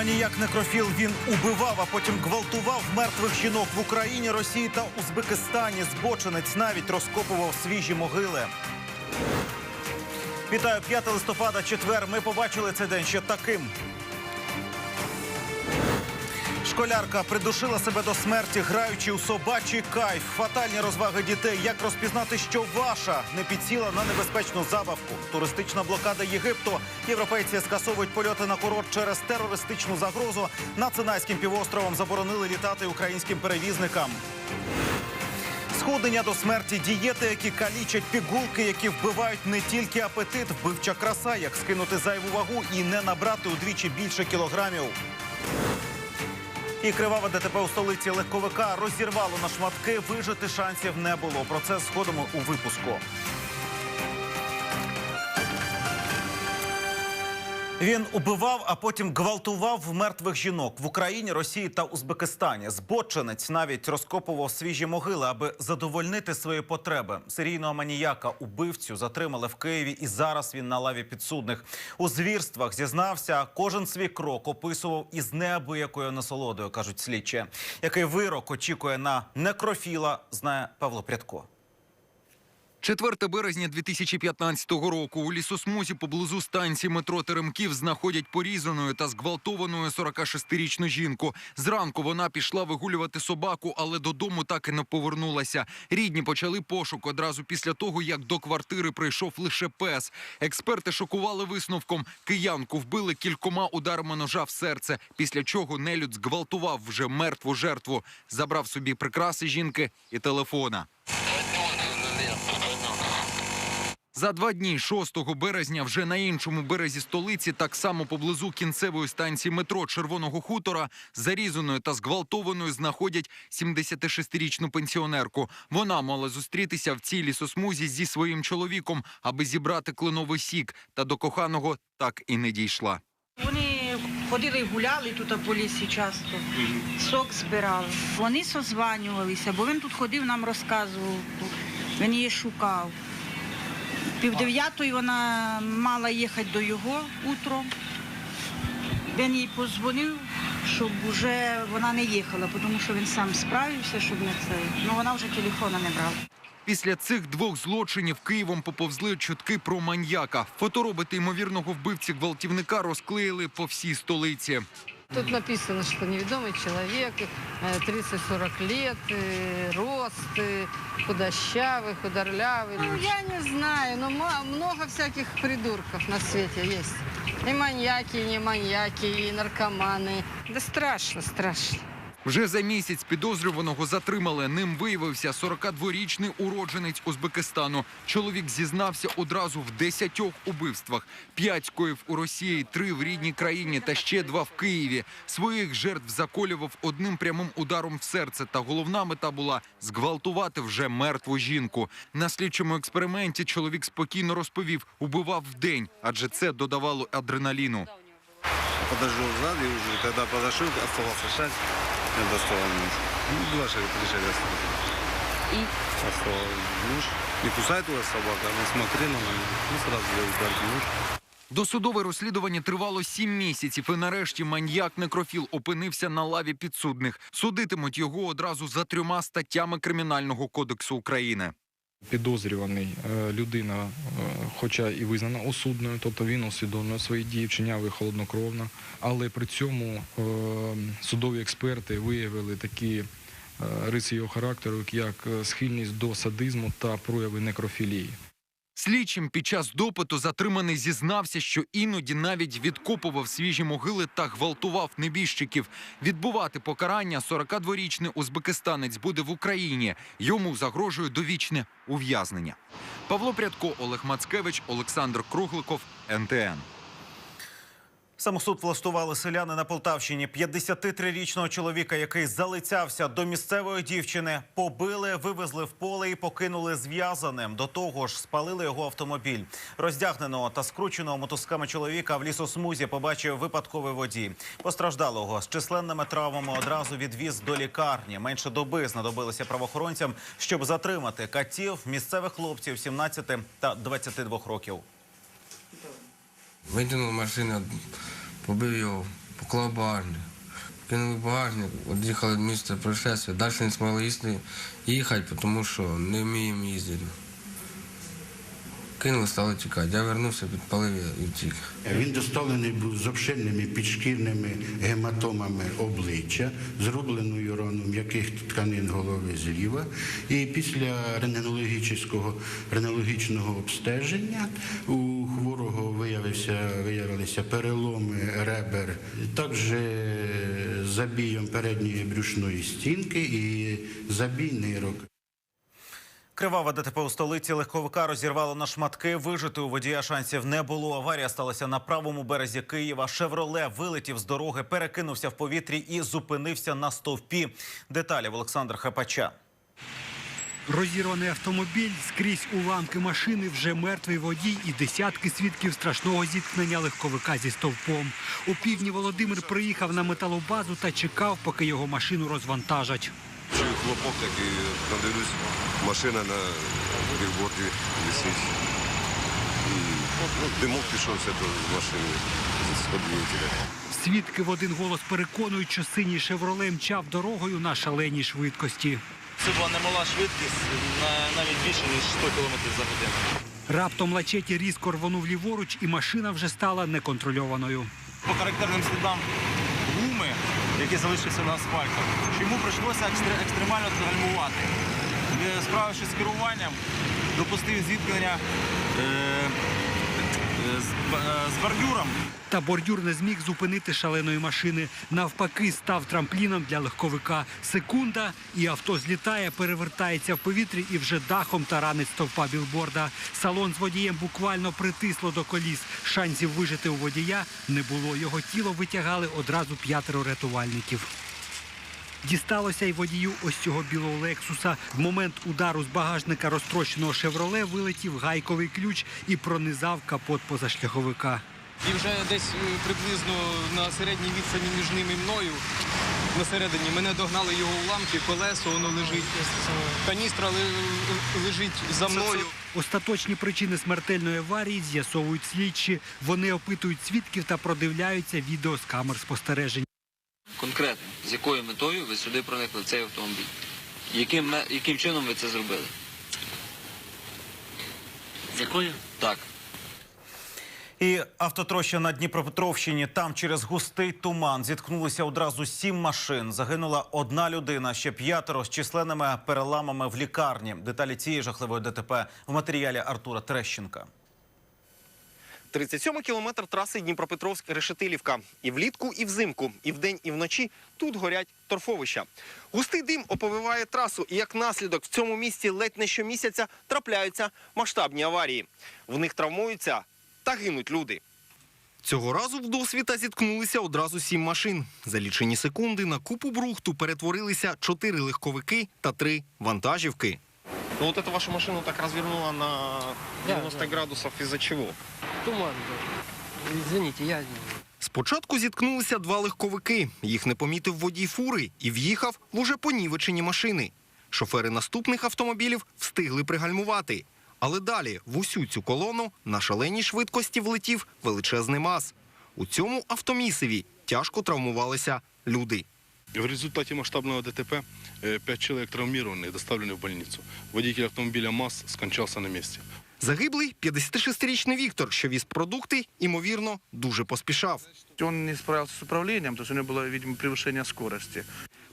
Маніяк некрофіл він убивав, а потім гвалтував мертвих жінок в Україні, Росії та Узбекистані. Збочинець навіть розкопував свіжі могили. Вітаю 5 листопада, четвер. Ми побачили цей день ще таким. Школярка придушила себе до смерті, граючи у собачий кайф. Фатальні розваги дітей. Як розпізнати, що ваша не підсіла на небезпечну забавку? Туристична блокада Єгипту. Європейці скасовують польоти на курорт через терористичну загрозу. Над Синайським півостровом заборонили літати українським перевізникам. Сходення до смерті, дієти, які калічать пігулки, які вбивають не тільки апетит, вбивча краса, як скинути зайву вагу і не набрати удвічі більше кілограмів. І криваве ДТП у столиці легковика розірвало на шматки. Вижити шансів не було. Про це згодом у випуску. Він убивав, а потім гвалтував мертвих жінок в Україні, Росії та Узбекистані. Збочинець навіть розкопував свіжі могили, аби задовольнити свої потреби. Серійного маніяка убивцю затримали в Києві, і зараз він на лаві підсудних. У звірствах зізнався, кожен свій крок описував із неабиякою насолодою, кажуть слідчі. Який вирок очікує на некрофіла, знає Павло Прядко. 4 березня 2015 року у лісосмузі поблизу станції метро Теремків знаходять порізаною та зґвалтованою 46-річну жінку. Зранку вона пішла вигулювати собаку, але додому так і не повернулася. Рідні почали пошук одразу після того, як до квартири прийшов лише пес. Експерти шокували висновком. Киянку вбили кількома ударами ножа в серце, після чого нелюд зґвалтував вже мертву жертву, забрав собі прикраси жінки і телефона. За два дні, 6 березня, вже на іншому березі столиці, так само поблизу кінцевої станції метро Червоного хутора, зарізаною та зґвалтованою знаходять 76-річну пенсіонерку. Вона мала зустрітися в цій лісосмузі зі своїм чоловіком, аби зібрати кленовий сік, та до коханого так і не дійшла. Вони ходили гуляли тут по лісі часто, сок збирали. Вони созванювалися, бо він тут ходив, нам розказував, він її шукав. Пів дев'ятої вона мала їхати до його утром. Він їй позвонив, щоб вже вона не їхала, тому що він сам справився, щоб не це. Ну вона вже телефона не брала. Після цих двох злочинів Києвом поповзли чутки про маньяка. Фотороботи ймовірного вбивці гвалтівника розклеїли по всій столиці. Тут написано, что неведомый человек, э, 30-40 лет, э, рост, э, худощавый, худорлявый. Ну, я не знаю, но ма- много всяких придурков на свете есть. И маньяки, и не маньяки, и наркоманы. Да страшно, страшно. Вже за місяць підозрюваного затримали. Ним виявився 42-річний уродженець Узбекистану. Чоловік зізнався одразу в 10 убивствах. П'ять скоїв у Росії, три в рідній країні та ще два в Києві. Своїх жертв заколював одним прямим ударом в серце. Та головна мета була зґвалтувати вже мертву жінку. На слідчому експерименті чоловік спокійно розповів, убивав вдень, адже це додавало адреналіну. Подождал сзади уже, когда подошел, оставался шаг, я достал нож. Ну, два шага, три шага. И? Достал нож. Не кусает его собака, она смотрела на меня. Ну, сразу я ударил нож. Досудове розслідування тривало сім місяців, і нарешті маньяк некрофіл опинився на лаві підсудних. Судитимуть його одразу за трьома статтями Кримінального кодексу України. Підозрюваний е, людина, е, хоча і визнана осудною, тобто він усвідомлює свої дії, вчиняв їх холоднокровно, але при цьому е, судові експерти виявили такі риси його характеру, як схильність до садизму та прояви некрофілії. Слідчим під час допиту затриманий зізнався, що іноді навіть відкопував свіжі могили та гвалтував небіжчиків. Відбувати покарання 42-річний узбекистанець буде в Україні. Йому загрожує довічне ув'язнення. Павло Прядко, Олег Мацкевич, Олександр Кругликов, НТН. Самосуд влаштували селяни на Полтавщині. 53-річного чоловіка, який залицявся до місцевої дівчини, побили, вивезли в поле і покинули зв'язаним. До того ж, спалили його автомобіль. Роздягненого та скрученого мотузками чоловіка в лісосмузі побачив випадковий водій. Постраждалого з численними травмами одразу відвіз до лікарні. Менше доби знадобилося правоохоронцям, щоб затримати катів місцевих хлопців 17 та 22 років. Витягнув машину, побив його поклав багажник. Кинули багажник, від'їхали від місця происшествия. Далі не змогли їсти, їхати, тому що не вміємо їздити. Кинули, стали тікати. Я вернувся, підпалив і втік. Він доставлений був з обширними підшкірними гематомами обличчя, зробленою рану м'яких тканин голови зліва. І після рентгенологічного обстеження у хворого виявився, виявилися переломи ребер, також забієм передньої брюшної стінки і забій нирок. Криваве ДТП у столиці легковика розірвало на шматки. Вижити у водія шансів не було. Аварія сталася на правому березі Києва. Шевроле вилетів з дороги, перекинувся в повітрі і зупинився на стовпі. Деталі в Олександр Хапача. Розірваний автомобіль, скрізь уламки машини, вже мертвий водій і десятки свідків страшного зіткнення легковика зі стовпом. У півдні Володимир приїхав на металобазу та чекав, поки його машину розвантажать. Чую хлопок такий, подивлюсь, машина на бігборді висить. І ну, димок пішовся до машини з подвигателя. Свідки в один голос переконують, що синій шевроле мчав дорогою на шаленій швидкості. Це була немала швидкість, навіть більше, ніж 100 км за годину. Раптом лачеті різко рвонув ліворуч, і машина вже стала неконтрольованою. По характерним слідам гуми, які залишилися на асфальті, йому прийшлося екстремально гальмувати. Е, Справившись з керуванням, допустив зіткнення е, е, з бордюром. Та бордюр не зміг зупинити шаленої машини. Навпаки, став трампліном для легковика. Секунда, і авто злітає, перевертається в повітрі і вже дахом таранить стовпа білборда. Салон з водієм буквально притисло до коліс. Шансів вижити у водія не було. Його тіло витягали одразу п'ятеро рятувальників. Дісталося й водію ось цього білого лексуса. В момент удару з багажника розтрощеного шевроле вилетів гайковий ключ і пронизав капот позашляховика. І вже десь е, приблизно на середній відстані між ним і мною. На середині мене догнали його уламки, колесо, воно лежить. Каністра лежить за мною. Остаточні причини смертельної аварії з'ясовують слідчі. Вони опитують свідків та продивляються відео з камер спостережень. Конкретно, з якою метою ви сюди проникли в цей автомобіль? Яким, яким чином ви це зробили? З якою? Так. І автотроща на Дніпропетровщині. Там через густий туман зіткнулися одразу сім машин. Загинула одна людина, ще п'ятеро з численними переламами в лікарні. Деталі цієї жахливої ДТП в матеріалі Артура Терещенка. 37 кілометр траси Дніпропетровськ-Решетилівка. І влітку, і взимку, і вдень, і вночі тут горять торфовища. Густий дим оповиває трасу, і як наслідок в цьому місті ледь не щомісяця трапляються масштабні аварії. В них травмуються та гинуть люди. Цього разу в досвіта зіткнулися одразу сім машин. За лічені секунди на купу брухту перетворилися чотири легковики та три вантажівки. Ну, вот эту вашу машину так развернула на 90 градусов из-за чего? Туман. Извините, я Спочатку зіткнулися два легковики. Їх не помітив водій фури і в'їхав в уже понівечені машини. Шофери наступних автомобілів встигли пригальмувати. Але далі в усю цю колону на шаленій швидкості влетів величезний маз. У цьому автомісиві тяжко травмувалися люди. В результате масштабного ДТП э, пять человек травмированных доставлены в больницу. Водитель автомобиля МАЗ скончался на месте. Загиблий 56-річний Віктор, що віз продукти, імовірно, дуже поспішав. Он не справився з управлінням, тому що у нього було, видимо, превышення скорості.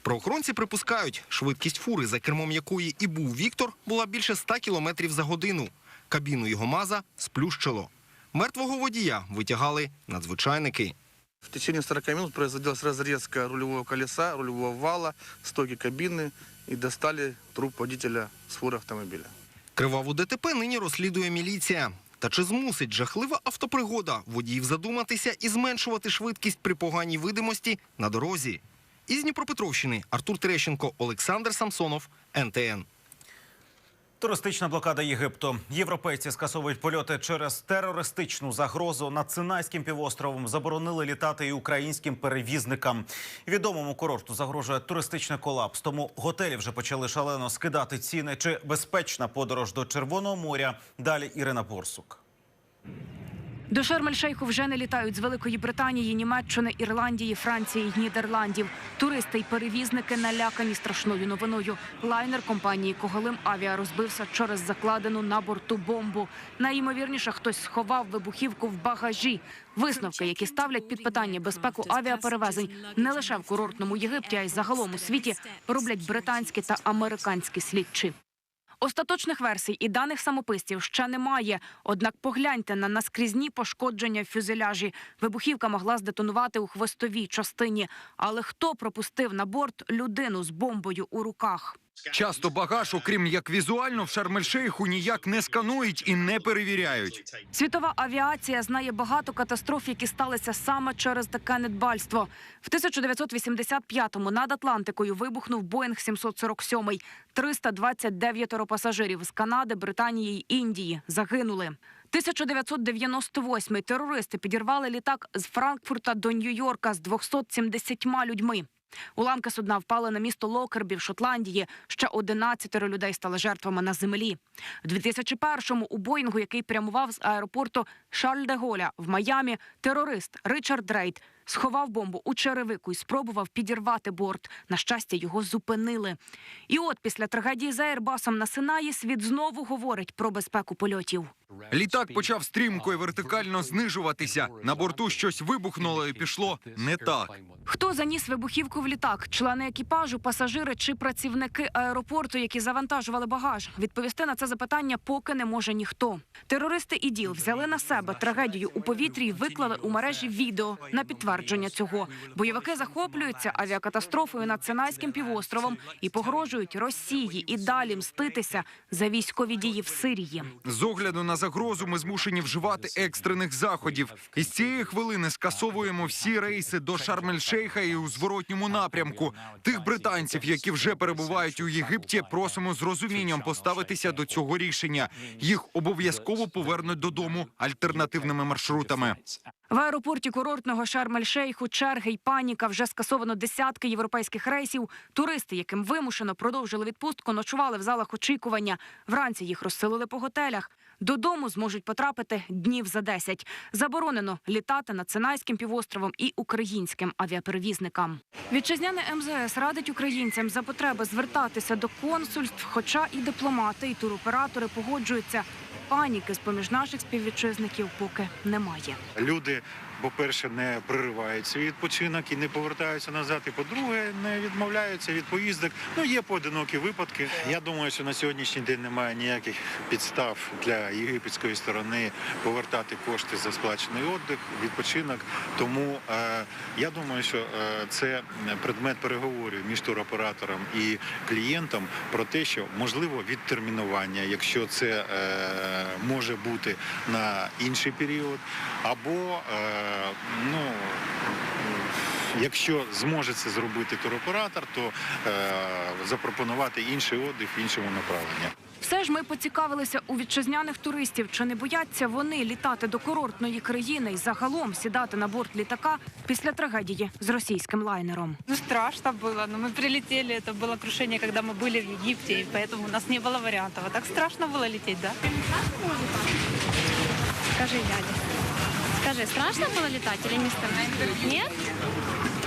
Правоохоронці припускають, швидкість фури, за кермом якої і був Віктор, була більше 100 км за годину. Кабіну його маза сплющило. Мертвого водія витягали надзвичайники. В течение 40 минут производилась разрезка рулевого колеса, рулевого вала, стойки кабины и достали труп водителя с фуры автомобиля. Криваву ДТП нині розслідує міліція. Та чи змусить жахлива автопригода водіїв задуматися і зменшувати швидкість при поганій видимості на дорозі? Із Дніпропетровщини Артур Терещенко, Олександр Самсонов, НТН. Туристична блокада Єгипту. Європейці скасовують польоти через терористичну загрозу. Над Синайським півостровом заборонили літати і українським перевізникам. Відомому курорту загрожує туристичний колапс. Тому готелі вже почали шалено скидати ціни. Чи безпечна подорож до Червоного моря? Далі Ірина Борсук. До Шарм-ель-Шейху вже не літають з Великої Британії, Німеччини, Ірландії, Франції, Нідерландів. Туристи й перевізники налякані страшною новиною. Лайнер компанії Когалим Авіа розбився через закладену на борту бомбу. Найімовірніше, хтось сховав вибухівку в багажі. Висновки, які ставлять під питання безпеку авіаперевезень не лише в курортному Єгипті, а й загалом у світі, роблять британські та американські слідчі. Остаточних версій і даних самописців ще немає. Однак погляньте на наскрізні пошкодження фюзеляжі. Вибухівка могла здетонувати у хвостовій частині. Але хто пропустив на борт людину з бомбою у руках? Часто багаж, окрім як візуально, в Шарм-ель-Шейху ніяк не сканують і не перевіряють. Світова авіація знає багато катастроф, які сталися саме через таке недбальство. В 1985-му над Атлантикою вибухнув Боїнг 747. 329 пасажирів з Канади, Британії й Індії загинули. 1998 терористи підірвали літак з Франкфурта до Нью-Йорка з 270 людьми. Уламки судна впали на місто Локербі в Шотландії. Ще 11 людей стали жертвами на землі. В 2001-му у Боїнгу, який прямував з аеропорту Шарль-де-Голя в Майамі, терорист Ричард Рейд сховав бомбу у черевику і спробував підірвати борт. На щастя, його зупинили. І от після трагедії з Аербасом на Синаї світ знову говорить про безпеку польотів. Літак почав стрімко і вертикально знижуватися. На борту щось вибухнуло і пішло не так. Хто заніс вибухівку в літак? Члени екіпажу, пасажири чи працівники аеропорту, які завантажували багаж? Відповісти на це запитання поки не може ніхто. Терористи іділ взяли на себе трагедію у повітрі і виклали у мережі відео на підтвердження цього. Бойовики захоплюються авіакатастрофою над Синайським півостровом і погрожують Росії і далі мститися за військові дії в Сирії. З огляду на загрозу ми змушені вживати екстрених заходів. І з цієї хвилини скасовуємо всі рейси до Шарм-ель-Шейха і у зворотньому напрямку. Тих британців, які вже перебувають у Єгипті, просимо з розумінням поставитися до цього рішення. Їх обов'язково повернуть додому альтернативними маршрутами. В аеропорті курортного Шарм-ель-Шейху черги й паніка вже скасовано десятки європейських рейсів. Туристи, яким вимушено продовжили відпустку, ночували в залах очікування. Вранці їх розселили по готелях. Додому зможуть потрапити днів за 10. Заборонено літати над Синайським півостровом і українським авіаперевізникам. Вітчизняне МЗС радить українцям за потреби звертатися до консульств, хоча і дипломати, і туроператори погоджуються. Паніки з поміж наших співвітчизників поки немає. Люди, по-перше, не приривають свій відпочинок і не повертаються назад. І по-друге, не відмовляються від поїздок. Ну є поодинокі випадки. Я думаю, що на сьогоднішній день немає ніяких підстав для єгипетської сторони повертати кошти за сплачений віддих, відпочинок. Тому е, я думаю, що е, це предмет переговорів між туроператором і клієнтом про те, що можливо відтермінування, якщо це е, може бути на інший період, або е, ну. Якщо зможе це зробити туроператор, то е, запропонувати інший отдих в іншому направленні. Все ж ми поцікавилися у вітчизняних туристів, чи не бояться вони літати до курортної країни і загалом сідати на борт літака після трагедії з російським лайнером. Ну, страшно было, но мы прилетели, это было крушение, когда мы были в Египте, и поэтому у нас не было вариантов. А так страшно было лететь, да? Скажи, дядя. Скажи, страшно было летать или не страшно? Нет?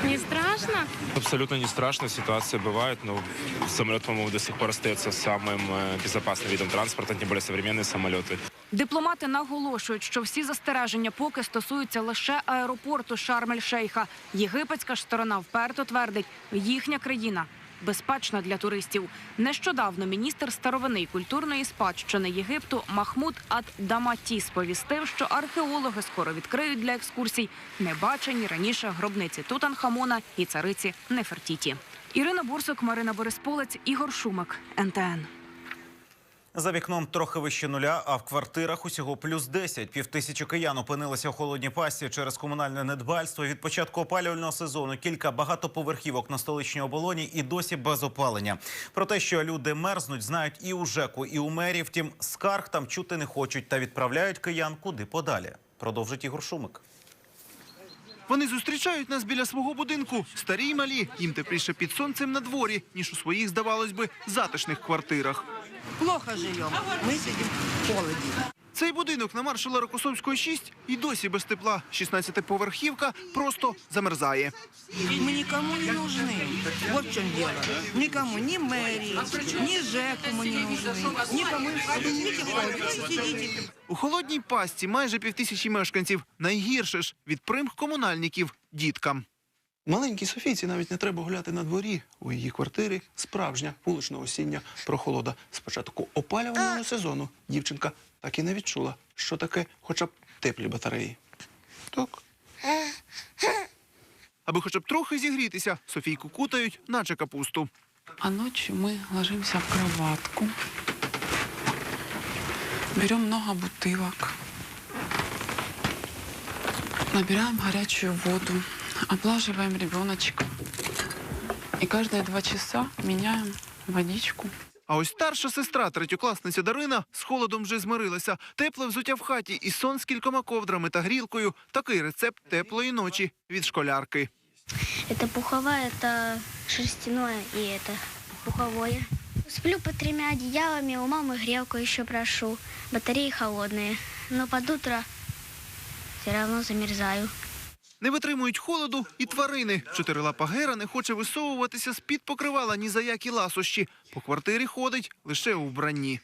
Не страшно? Абсолютно не страшно, ситуация бывает, но самолет, по-моему, до сих пор остается самым э, безопасным видом транспорта, тем более современные самолеты. Дипломати наголошують, що всі застереження поки стосуються лише аеропорту Шарм-ель-Шейха. Єгипетська ж сторона вперто твердить, їхня країна безпечна для туристів. Нещодавно міністр старовини культурної спадщини Єгипту Махмуд Ад-Даматі сповістив, що археологи скоро відкриють для екскурсій небачені раніше гробниці Тутанхамона і цариці Нефертіті. Ірина Бурсок, Марина Борисполець, Ігор Шумак, НТН. За вікном трохи вище нуля, а в квартирах усього плюс 10. Півтисячі киян опинилися у холодній пасті через комунальне недбальство. Від початку опалювального сезону кілька багатоповерхівок на столичній оболоні і досі без опалення. Про те, що люди мерзнуть, знають і у ЖЕКу, і у мерії. Втім, скарг там чути не хочуть та відправляють киян куди подалі. Продовжить Ігор Шумик. Вони зустрічають нас біля свого будинку. Старі й малі. Їм тепліше під сонцем на дворі, ніж у своїх, здавалось би, затишних квартирах. Плохо живем. Мы сидим в холоде. Цей будинок на маршала Рокосовського 6 і досі без тепла. 16-поверхівка просто замерзає. Мы никому не нужны. Вот в чем дело. Никому, ни мэрии, ни ЖЭКу мы не нужны. Никому. Идите в холод, сидите. У холодній пастці майже півтисячі мешканців. Найгірше ж від примх комунальників діткам. Маленькій Софійці навіть не треба гуляти на дворі. У її квартирі справжня вулична осіння прохолода. З початку опалювального сезону дівчинка так і не відчула, що таке хоча б теплі батареї. Так. Аби хоча б трохи зігрітися, Софійку кутають, наче капусту. А ночью мы ложимся в кроватку, берем много бутылок, набираем горячую воду, облаживаем ребеночка. И каждые два часа меняем водичку. А ось старша сестра, третьокласниця Дарина, з холодом вже змирилася. Тепле взуття в хаті і сон з кількома ковдрами та грілкою. Такий рецепт теплої ночі від школярки. Это пуховая, это шерстяное и это пуховое. Сплю под тремя одеялами, у мамы грелку еще прошу. Батареи холодные, но под утро все равно замерзаю. Не витримують холоду і тварини. Чотирилапа Гера не хоче висовуватися з-під покривала ні за які ласощі. По квартирі ходить лише у вбранні.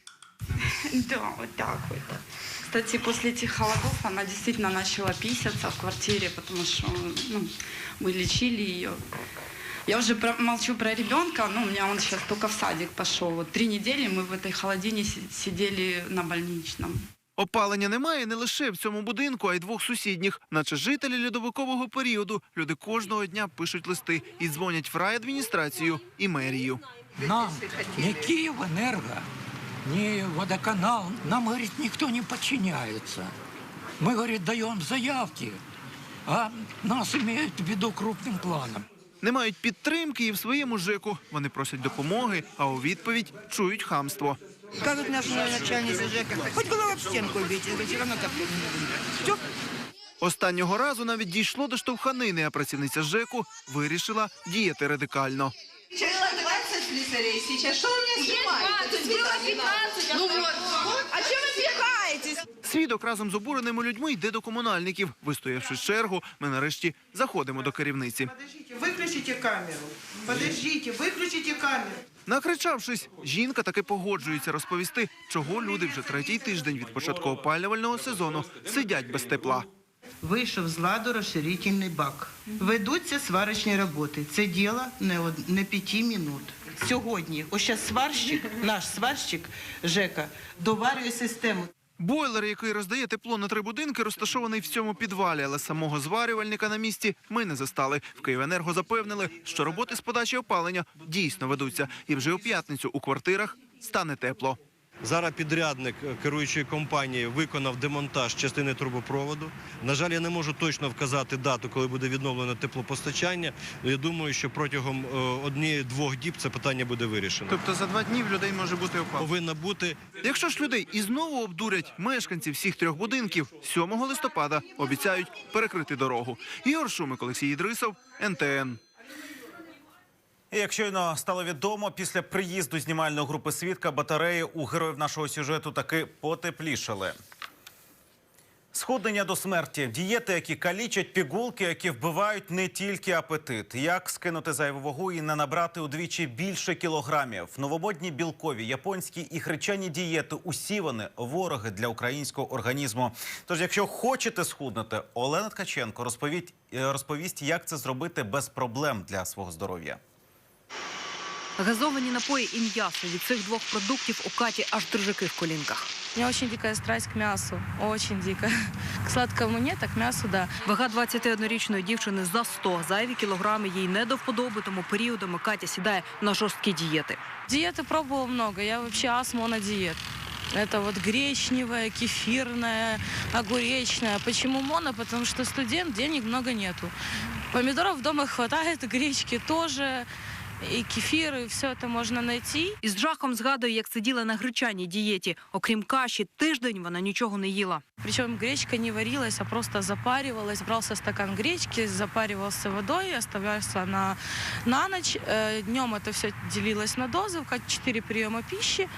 Да, вот так вот. Кстати, после этих холодов она действительно начала писаться в квартире, потому что ну, мы лечили ее. Я уже про- молчу про ребенка, ну, у меня он сейчас только в садик пошел. Вот три недели мы в этой холодине си- сидели на больничном. Опалення немає не лише в цьому будинку, а й двох сусідніх. Наче жителі льодовикового періоду. Люди кожного дня пишуть листи і дзвонять в райадміністрацію і мерію. Нам, ни Киевэнерго, ни водоканал, нам, говорит, никто не подчиняется. Мы, говорит, даем заявки, а нас имеют в виду крупным планом. Не мають підтримки і в своєму ЖЕКу. Вони просять допомоги, а у відповідь чують хамство. Скажут наши начальницы ЖЭКа, хоть голову об стенку бейте, все равно отопление не будет. Все, Останнього разу навіть дійшло до штовханини, а працівниця ЖЕКу вирішила діяти радикально. Сейчас 20 слесарей сейчас. Что вы мне снимаете? Было 15. Ну вот. А чем вы пихаетесь? Свідок разом з обуреними людьми йде до комунальників. Вистоявши чергу, ми нарешті заходимо до керівниці. Выключите камеру. Подождите, выключите камеру. Накричавшись, жінка таки погоджується розповісти, чого люди вже третій тиждень від початку опалювального сезону сидять без тепла. Вийшов з ладу розширительний бак. Ведуться сварочні роботи. Це діло не, од- не п'яти минут. Сьогодні, ось сварщик, наш сварщик Жека, доварює систему. Бойлер, який роздає тепло на три будинки, розташований в цьому підвалі, але самого зварювальника на місці ми не застали. В Київенерго запевнили, що роботи з подачі опалення дійсно ведуться, і вже у п'ятницю у квартирах стане тепло. Зараз підрядник е, керуючої компанії виконав демонтаж частини трубопроводу. На жаль, я не можу точно вказати дату, коли буде відновлено теплопостачання. Я думаю, що протягом е, однієї-двох діб це питання буде вирішено. Тобто за два дні в людей може бути опал. Повинна бути Якщо ж людей і знову обдурять, мешканці всіх трьох будинків 7 листопада обіцяють перекрити дорогу. Ігор Шумик, Олексій Ідрисов, НТН. І як щойно стало відомо, після приїзду знімальної групи свідка батареї у героїв нашого сюжету таки потеплішали. Сходення до смерті, дієти, які калічать, пігулки, які вбивають не тільки апетит. Як скинути зайву вагу і не набрати удвічі більше кілограмів? Новомодні білкові, японські і гречані дієти усі вони вороги для українського організму. Тож, якщо хочете схуднути, Олена Ткаченко розповість, розповість, як це зробити без проблем для свого здоров'я. Газовані напої і м'ясо від цих двох продуктів у Каті аж дрижаки в колінках. У очень дикая страсть к мясу. Очень дикая. К сладкому нет, а к мясу да. Вага 21-річної дівчини за 100. Зайві кілограми їй не до вподоби, тому періодами Катя сідає на жорсткі дієти. Диеты пробовала много. Я вообще астма на диет. Это вот гречневая, кефирная, огуречная. Почему моно? Потому что студент, денег много нету. Помидоров дома хватает, гречки тоже, и кефир, и все это можно найти. Із жахом згадує, як сиділа на гречаній дієті. Окрім каші, тиждень вона нічого не їла. Причем гречка не варилась, а просто запаривалась. Брался стакан гречки, запаривался водой, оставлялся на, на ночь. Э, Днем это все делилось на дозы, как 4 приема пищи.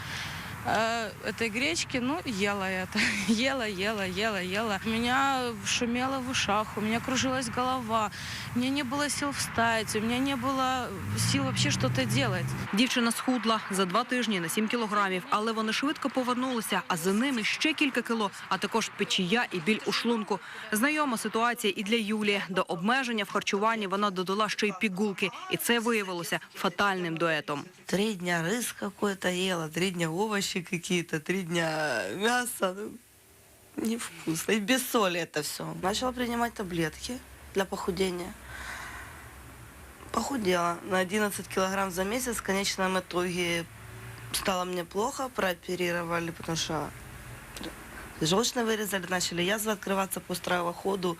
э, этой гречки, ну, ела это. Ела, ела, ела, ела. У меня шумело в ушах, у меня кружилась голова, у меня не было сил встать, у меня не было сил вообще что-то делать. Дівчина схудла за два тижні на 7 кілограмів, але вони швидко повернулися, а за ними ще кілька кіло, а також печія і біль у шлунку. Знайома ситуація і для Юлії. До обмеження в харчуванні вона додала ще й пігулки, і це виявилося фатальним дуетом. Три дня рис какой-то ела, три дня овощи какие-то, три дня мясо. Ну, невкусно. И без соли это все. Начала принимать таблетки для похудения. Похудела на 11 килограмм за месяц. В конечном итоге стало мне плохо, прооперировали, потому что желчно вырезали, начали язвы открываться по ходу,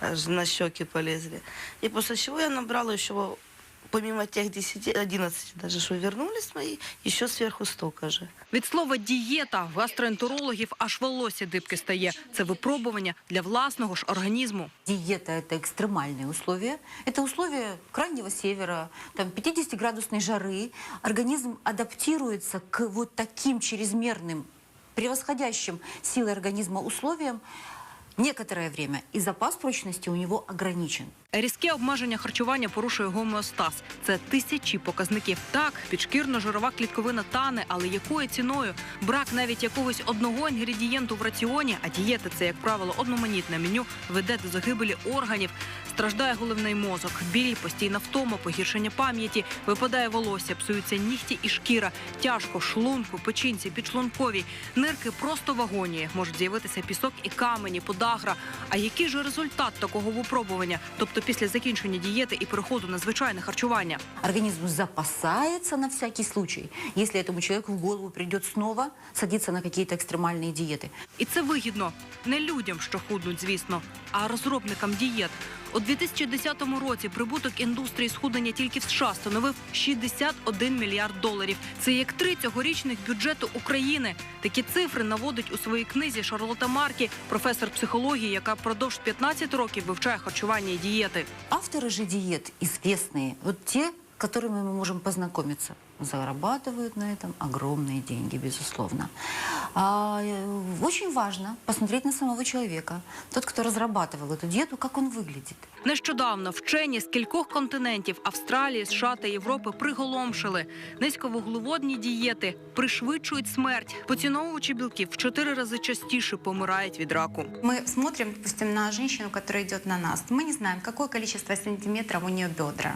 аж на щеки полезли. И после чего я набрала еще, помимо тех 10, 11 даже, что вернулись мои, еще сверху столько же. Від слова дієта в гастроентерологів аж волосся дибки стає. Це випробування для власного ж організму. Диета – это экстремальные условия. Это условия крайнего севера, там 50-градусной жары. Организм адаптируется к вот таким чрезмерным, превосходящим силой организма условиям некоторое время, и запас прочности у него ограничен. Різке обмеження харчування порушує гомеостаз. Це тисячі показників. Так, підшкірно-жирова клітковина тане, але якою ціною? Брак навіть якогось одного інгредієнту в раціоні, а дієти це, як правило, одноманітне меню, веде до загибелі органів. Страждає головний мозок, біль, постійна втома, погіршення пам'яті, випадає волосся, псуються нігті і шкіра, тяжко, шлунку, печінці, підшлунковій. Нирки просто в агонії. Можуть з'явитися пісок і камені, подагра. А який же результат такого випробування? Тобто після закінчення дієти і переходу на звичайне харчування? Организм запасается на всякий случай, если этому человеку в голову придет снова садиться на какие-то экстремальные диеты. І це вигідно не людям, що худнуть, звісно, а розробникам дієт. У 2010 році прибуток індустрії схуднення тільки в США становив 61 мільярд доларів. Це як три цьогорічних бюджету України. Такі цифри наводить у своїй книзі Шарлота Маркі, професор психології, яка продовж 15 років вивчає харчування і дієти. Авторы же диет известные, вот те, с которыми мы можем познакомиться, зарабатывают на этом огромные деньги, безусловно. А, э, очень важно посмотреть на самого человека, тот, кто разрабатывал эту диету, как он выглядит. Нещодавно вчені з кількох континентів Австралії, США та Європи приголомшили. Низьковуглеводні дієти пришвидшують смерть. Поціновувачі білків в чотири рази частіше помирають від раку. Мы смотрим, допустим, на женщину, которая идет на нас. Мы не знаем, какое количество сантиметров у нее бедра,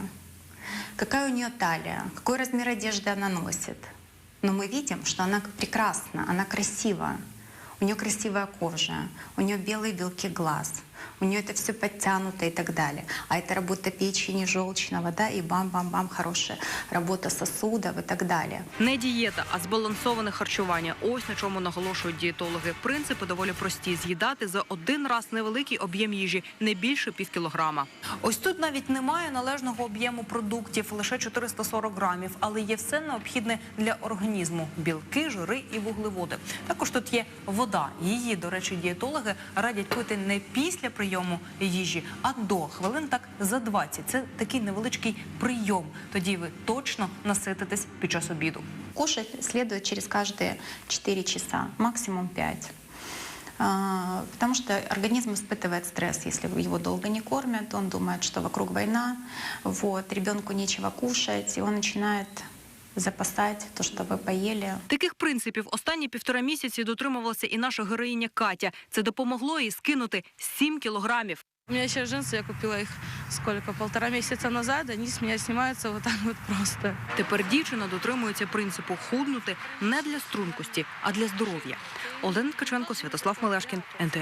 какая у нее талия, какой размер одежды она носит. Но мы видим, что она прекрасна, она красива. У нее красивая кожа, у нее белые белки глаз, у нее это все подтянуто и так далее. А это работа печени, желчного, да, и бам-бам-бам, хорошая работа сосудов и так далее. Не дієта, а збалансоване харчування. Ось на чому наголошують дієтологи. Принципи доволі прості: з'їдати за один раз невеликий об'єм їжі, не більше пів кілограма. Ось тут навіть немає належного об'єму продуктів, лише 440 грамів, але є все необхідне для організму: білки, жири і вуглеводи. Також тут є вода. Її, до речі, дієтологи радять пити не після прийому їжі, а до хвилин так за 20. Це такий невеличкий прийом. Тоді ви точно насититесь під час обіду. Кушать следует через каждые 4 часа, максимум 5. А, Потому что организм испытывает стресс, если его долго не кормят, он думает, что вокруг война, вот, ребенку нечего кушать, и он начинает запасать то, что вы поели. Таких принципів останні півтора місяці дотримувалася і наша героїня Катя. Це допомогло їй скинути 7 кілограмів. У меня сейчас джинсы, я купила их сколько, полтора месяца назад, они с меня снимаются вот так вот просто. Тепер дівчина дотримується принципу худнути не для стрункості, а для здоров'я. Олена Ткаченко, Святослав Мелешкін, НТН.